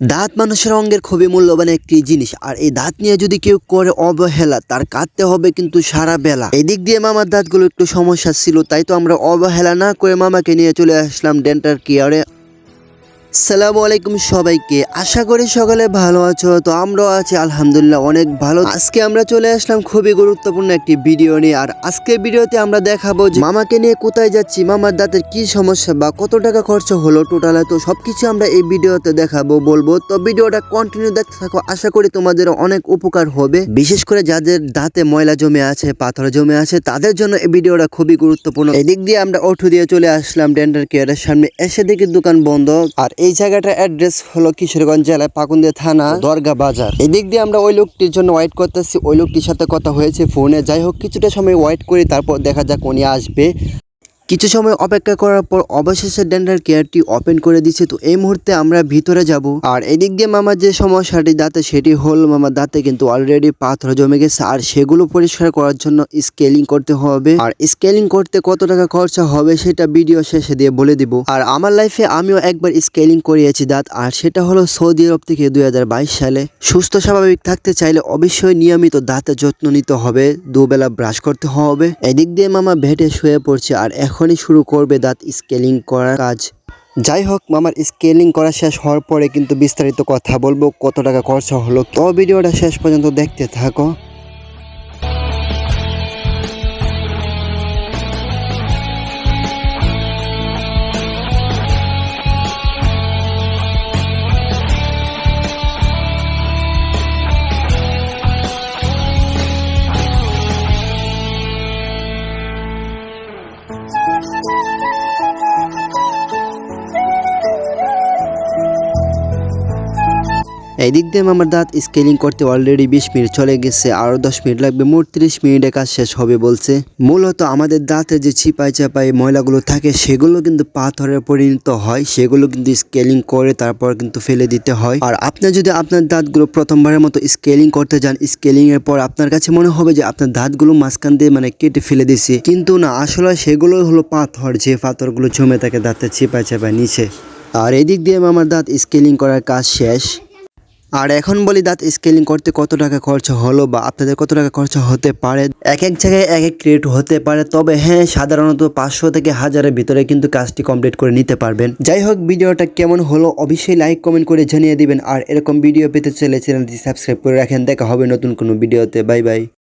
দাঁত মানুষের অঙ্গের খুবই মূল্যবান একটি জিনিস, আর এই দাঁত নিয়ে যদি কেউ করে অবহেলা, তার কাটতে হবে কিন্তু সারা বেলা। এদিক দিয়ে মামার দাঁতগুলো একটু সমস্যা ছিল, তাই তো আমরা অবহেলা না করে মামাকে নিয়ে চলে আসলাম ডেন্টাল কেয়ারে সালামু আলাইকুম সবাইকে। আশা করি সকালে ভালো আছো, তো আমরাও আছি, আলহামদুলিল্লাহ অনেক ভালো। আজকে আমরা চলে আসলাম খুবই গুরুত্বপূর্ণ একটি ভিডিও নিয়ে, আর আজকে ভিডিওতে আমরা দেখাবো যে মামাকে নিয়ে কোথায় যাচ্ছি, মামার দাঁতের কি সমস্যা বা কত টাকা খরচ হলো টোটালে তো সবকিছু আমরা এই ভিডিওতে দেখাবো, বলব। তো ভিডিওটা কন্টিনিউ দেখতে থাকো, আশা করি তোমাদের অনেক উপকার হবে। বিশেষ করে যাদের দাঁতে ময়লা জমে আছে, পাথর জমে আছে, তাদের জন্য এই ভিডিওটা খুবই গুরুত্বপূর্ণ। এদিক দিয়ে আমরা অটো দিয়ে চলে আসলাম ডেন্টাল কেয়ারের সামনে, এসে দেখি দোকান বন্ধ। আর এই জায়গাটা অ্যাড্রেস হলো কিশোরগঞ্জ জেলায় পাকুন্দিয়া থানা, দরগা বাজার। এদিক দিয়ে আমরা ওই লোকটির জন্য ওয়েট করতেছি, ওই লোকটির সাথে কথা হয়েছে ফোনে যাই হোক, কিছুটা সময় ওয়েট করি, তারপর দেখা যাক উনি আসবে। কিছু সময় অপেক্ষা করার পর অবশেষে ডেন্টাল কেয়ারটি ওপেন করে দিচ্ছে তো এই মুহূর্তে আমরা ভিতরে যাব। আর এদিক দিয়ে মামার যে সমস্যাটি দাঁতে, সেটি হল মামার দাঁতে কিন্তু অলরেডি পাথর জমে গেছে। আর সেগুলো পরিষ্কার করার জন্য স্কেলিং করতে হবে। আর স্কেলিং করতে কত টাকা খরচা হবে সেটা ভিডিও শেষে দিয়ে বলে দিব। আর আমার লাইফে আমিও একবার স্কেলিং করিয়েছি দাঁত। আর সেটা হলো সৌদি আরব থেকে দুই হাজার বাইশ সালে। সুস্থ, স্বাভাবিক থাকতে চাইলে অবশ্যই নিয়মিত দাঁতের যত্ন নিতে হবে। দুবেলা ব্রাশ করতে হবে। এদিক দিয়ে মামা ভেটে শুয়ে পড়ছে। আর এখনই শুরু করবে দাঁত স্কেলিং করার কাজ। যাই হোক আমার স্কেলিং করা শেষ হওয়ার পরে কিন্তু বিস্তারিত কথা বলব, কত টাকা খরচা হলো। তো ভিডিওটা শেষ পর্যন্ত দেখতে থাকো। এই দিক দিয়ে আমার দাঁত স্কেলিং করতে অলরেডি বিশ মিনিট চলে গেছে আরও দশ মিনিট লাগবে, মোট তিরিশ মিনিটে কাজ শেষ হবে বলছে। মূলত আমাদের দাঁতে যে ছিপাই চাপাই ময়লাগুলো থাকে, সেগুলো কিন্তু পাথরে পরিণত হয়, সেগুলো কিন্তু স্কেলিং করে তারপর কিন্তু ফেলে দিতে হয়। আর আপনি যদি আপনার দাঁতগুলো প্রথমবারের মতো স্কেলিং করতে যান স্কেলিং এর পর আপনার কাছে মনে হবে যে আপনার দাঁতগুলো মাঝখান দিয়ে মানে কেটে ফেলে দিছে কিন্তু না, আসলে সেগুলো হলো পাথর, যে পাথরগুলো জমে থাকে দাঁতের ছিপাই চাপাই নিচে। আর এদিক দিয়ে আমার দাঁত স্কেলিং করার কাজ শেষ। আর এখন বলি দাঁত স্কেলিং করতে কত টাকা খরচ হলো বা আপনাদের কত টাকা খরচ হতে পারে? এক এক জায়গায় এক এক ক্রিয়েট হতে পারে, তবে হ্যাঁ সাধারণত পাঁচশো থেকে হাজারের ভিতরে কিন্তু কাজটি কমপ্লিট করে নিতে পারবেন। যাই হোক, ভিডিওটা কেমন হলো অবশ্যই লাইক কমেন্ট করে জানিয়ে দিবেন। আর এরকম ভিডিও পেতে চলে চ্যানেলটি সাবস্ক্রাইব করে রাখেন। দেখা হবে নতুন কোনো ভিডিওতে বাই বাই